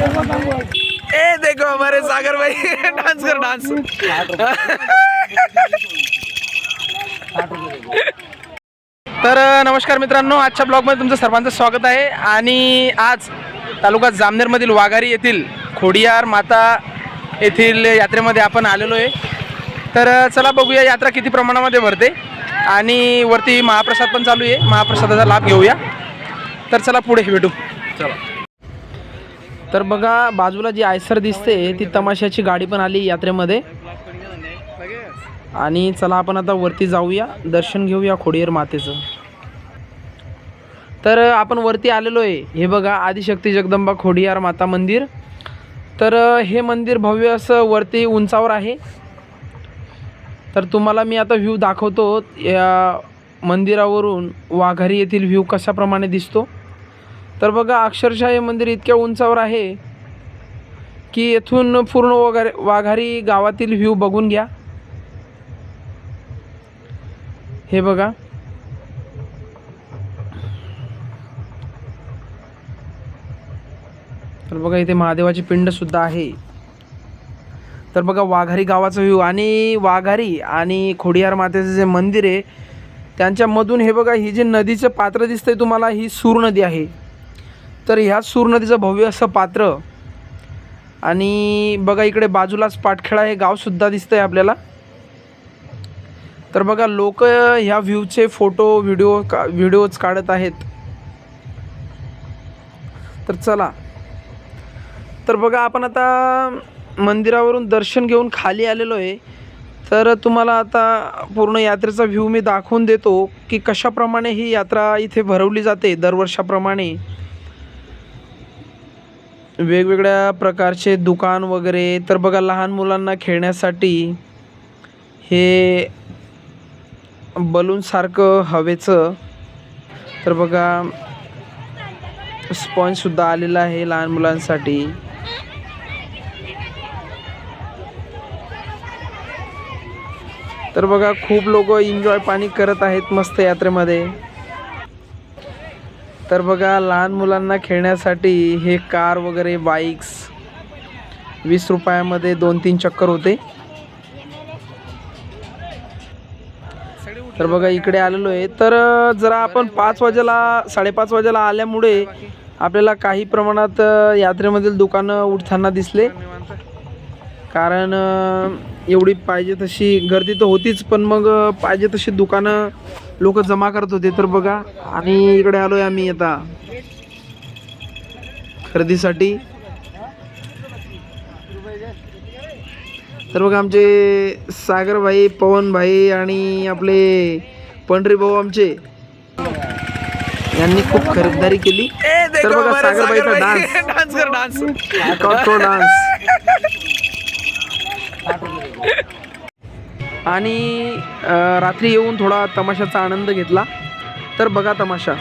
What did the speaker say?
ए देखो हमारे सागर भाई डांस कर डांस तर नमस्कार मित्रांनो आजच्या ब्लॉगमध्ये तुमचं सर्वांचं स्वागत आहे. आणि आज तालुका जामनेरमधील वाघारी येथील खोडियार माता येथील यात्रेमध्ये आपण आलेलो आहे. तर चला बघूया यात्रा किती प्रमाणामध्ये भरते. आणि वरती महाप्रसाद पण चालू आहे. महाप्रसादाचा लाभ घेऊया. तर चला पुढे भेटू. चला. तर बघा बाजूला जी आयसर दिसते ती तमाशाची गाडी पण आली यात्रेमध्ये. आणि चला आपण आता वरती जाऊया दर्शन घेऊया खोडियार मातेचं. तर आपण वरती आलेलो आहे हे बघा आदिशक्ती जगदंबा खोडियार माता मंदिर. तर हे मंदिर भव्य असं वरती उंचावर आहे. तर तुम्हाला मी आता व्ह्यू दाखवतो या मंदिरावरून वाघारी येथील व्ह्यू कशाप्रमाणे दिसतो. तर बघा अक्षरशः हे मंदिर इतक्या उंचावर आहे की येथून पूर्ण वगारे वाघारी गावातील व्ह्यू बघून घ्या. हे बघा. तर बघा इथे महादेवाची पिंडसुद्धा आहे. तर बघा वाघारी गावाचा व्ह्यू आणि वाघारी आणि खोडियार मातेचं जे मंदिर आहे त्यांच्यामधून हे बघा ही जी नदीचं पात्र दिसतंय तुम्हाला ही सूर नदी आहे. तर ह्या सूर नदीचं भव्य असं पात्र. आणि बघा इकडे बाजूलाच पाटखेळा हे गावसुद्धा दिसतं आहे आपल्याला. तर बघा लोक ह्या व्ह्यूचे फोटो व्हिडिओ का व्हिडिओज काढत आहेत. तर चला. तर बघा आपण आता मंदिरावरून दर्शन घेऊन खाली आलेलो आहे. तर तुम्हाला आता पूर्ण यात्रेचा व्ह्यू मी दाखवून देतो की कशाप्रमाणे ही यात्रा इथे भरवली जाते दरवर्षाप्रमाणे. वेगवेगळ्या प्रकारचे दुकान वगैरे. तर बघा लहान मुलांना खेळण्यासाठी हे बलूनसारखं हवेचं. तर बघा स्पॉन्जसुद्धा आलेला आहे लहान मुलांसाठी. तर बघा खूप लोक एन्जॉय पाणी करत आहेत मस्त यात्रेमध्ये. तर बघा लहान मुलांना खेळण्यासाठी हे कार वगैरे बाईक्स वीस रुपयामध्ये दोन तीन चक्कर होते. तर बघा इकडे आलेलो आहे. तर जरा आपण पाच वाजेला साडेपाच वाजेला आल्यामुळे आपल्याला काही प्रमाणात यात्रेमधील दुकानं उठताना दिसले. कारण एवढी पाहिजे तशी गर्दी तर होतीच पण मग पाहिजे तशी दुकानं लोक जमा करत होते तर बघा. आणि इकडे आलो आहे आम्ही आता. खरेदीसाठी. तर बघा आमचे सागरभाई पवनभाई आणि आपले पंढरी भाऊ आमचे. यांनी खूप खरीदारी केली. तर बघा सागरबाईचा डान्स. डान्स कर डान्स तो डान्स आणि रात्री येऊन थोडा तमाशाचा आनंद घेतला. तर बघा तमाशा.